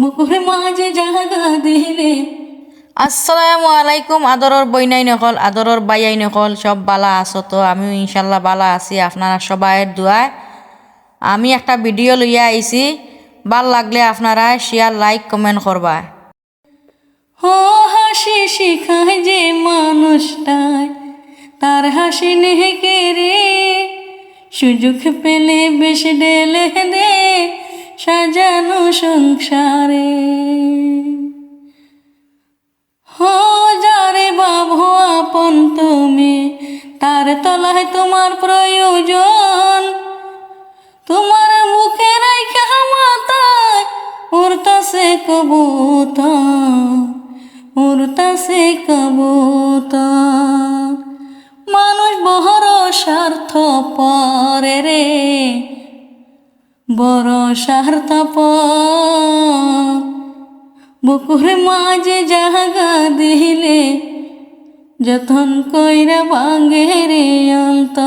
বুকুরে মাঝে জাগা দিলে। আসসালামু আলাইকুম আদরর বইনাই নকল আদরর বাইয়াই নকল সব বালা আছো তো আমিও ইনশাল্লাহ বালা আছি আপনারা সবাইয়ের দোয়ায়। আমি একটা ভিডিও লইয়া আইছি ভালো লাগলে আপনারা শেয়ার লাইক কমেন্ট করবা। ও হাসি শিখায় যে মানুষটায় তার হাসি নেহেকে রে? সুযোগ পেলে বেশ ডেলে দে। সাজানো সংসারে। হো যারে বাবু, আপন তুমি, তার তলায় তোমার প্রয়োজন। তোমার মুখে রাখা মাথায় উড়তাছে কবুতর উড়তাছে কবুতর। মানুষ বহর স্বার্থ পরে রে। বড় স্বার্থ বুকুর মাঝে জাগা দিলে যতন কইরা ভাঙে রে অন্তর।